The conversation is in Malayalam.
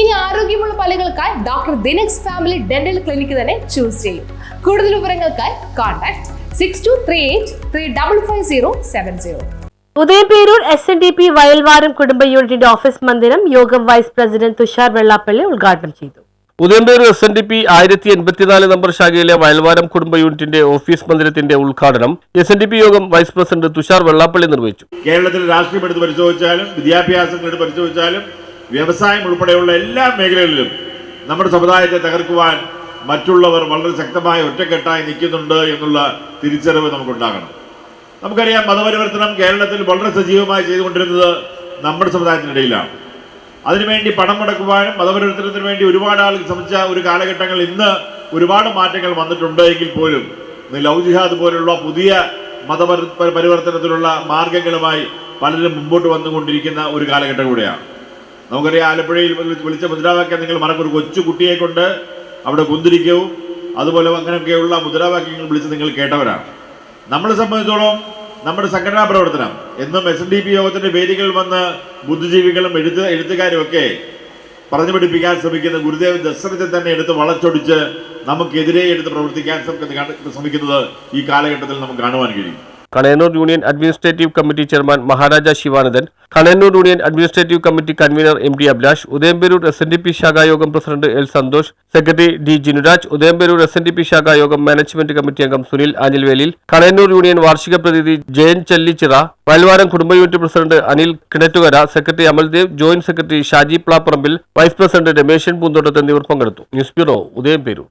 ഇനി ആരോഗ്യമുള്ള പല്ലുകൾക്കായി doctor Dinax family dental clinic തന്നെ ചൂസ് ചെയ്യും. കൂടുതൽ വിവരങ്ങൾക്കായി contact six two three eight three double five zero seven zero Udayamperoor S N D P Vayalvaram കുടുംബ യൂണിറ്റിന്റെ ഓഫീസ് മന്ദിരം യോഗം വൈസ് പ്രസിഡന്റ് തുഷാർ വെള്ളാപ്പള്ളി ഉദ്ഘാടനം ചെയ്തു. Udayamperoor S N D P ആയിരത്തി എൺപത്തിനാല് നമ്പർ ശാഖയിലെ വയൽവാരം കുടുംബ യൂണിറ്റിന്റെ ഓഫീസ് മന്ദിരത്തിന്റെ ഉദ്ഘാടനം എസ് എൻ ഡി പി യോഗം വൈസ് പ്രസിഡന്റ് തുഷാർ വെള്ളാപ്പള്ളി നിർവഹിച്ചു. കേരളത്തിൽ രാഷ്ട്രീയം എടുത്ത് പരിശോധിച്ചാലും വിദ്യാഭ്യാസം എടുത്ത് പരിശോധിച്ചാലും വ്യവസായം ഉൾപ്പെടെയുള്ള എല്ലാ മേഖലകളിലും നമ്മുടെ സമുദായത്തെ തകർക്കുവാൻ മറ്റുള്ളവർ വളരെ ശക്തമായ ഒറ്റക്കെട്ടായി നിൽക്കുന്നുണ്ട് എന്നുള്ള തിരിച്ചറിവ് നമുക്കുണ്ടാകണം. നമുക്കറിയാം മതപരിവർത്തനം കേരളത്തിൽ വളരെ സജീവമായി ചെയ്തുകൊണ്ടിരുന്നത് നമ്മുടെ സമുദായത്തിനിടയിലാണ്. അതിനുവേണ്ടി പണം മുടക്കുവാനും മതപരിവർത്തനത്തിന് വേണ്ടി ഒരുപാട് ആൾ ശ്രമിച്ച ഒരു കാലഘട്ടങ്ങൾ ഇന്ന് ഒരുപാട് മാറ്റങ്ങൾ വന്നിട്ടുണ്ട് എങ്കിൽ പോലും ഇന്ന് ലവ് ജിഹാദ് പോലുള്ള പുതിയ മതപരി പരിവർത്തനത്തിലുള്ള മാർഗങ്ങളുമായി പലരും മുമ്പോട്ട് വന്നുകൊണ്ടിരിക്കുന്ന ഒരു കാലഘട്ടം കൂടെയാണ്. നമുക്കറിയാം ആലപ്പുഴയിൽ വിളിച്ച മുദ്രാവാക്യം നിങ്ങൾ മറക്കൊരു കൊച്ചു കുട്ടിയെ കൊണ്ട് അവിടെ കുന്തിരിക്കവും അതുപോലെ അങ്ങനെയൊക്കെയുള്ള മുദ്രാവാക്യങ്ങൾ വിളിച്ച് നിങ്ങൾ കേട്ടവരാണ്. നമ്മളെ സംബന്ധിച്ചോളം നമ്മുടെ സംഘടനാ പ്രവർത്തനം എന്നും എസ് എൻ ഡി പി യോഗത്തിന്റെ വേദികളിൽ വന്ന് ബുദ്ധിജീവികളും എഴുത്ത് എഴുത്തുകാരും ഒക്കെ പറഞ്ഞു പഠിപ്പിക്കാൻ ശ്രമിക്കുന്ന ഗുരുദേവ് ദശരഥത്തെ തന്നെ എടുത്ത് വളച്ചൊടിച്ച് നമുക്കെതിരെ എടുത്ത് പ്രവർത്തിക്കാൻ ശ്രമിക്കുന്ന- ശ്രമിക്കുന്നത് ഈ കാലഘട്ടത്തിൽ നമുക്ക് കാണുവാൻ കഴിയും. Kanayannoor union administrative committee chairman Maharaja Sivanandan Kanayannoor union administrative committee convener M D Abhilash Udayamperoor S N D P ശാഖായോഗം president L Santhosh secretary D Jinuraj Udayamperoor S N D P ശാഖായോഗം management committee അംഗം സുനിൽ ആഞ്ഞിൽവേലിൽ കണയന്നൂർ യൂണിയൻ വാർഷിക പ്രതിനിധി ജയൻ ചെല്ലിച്ചിറ വയൽവാരം കുടുംബ unit president Anil Kinattukara secretary Amaldev joint secretary Shaji Plapparambil vice president Ramesan Poonthottathu എന്നിവർ പങ്കെടുത്തു. News bureau Udayamperoor.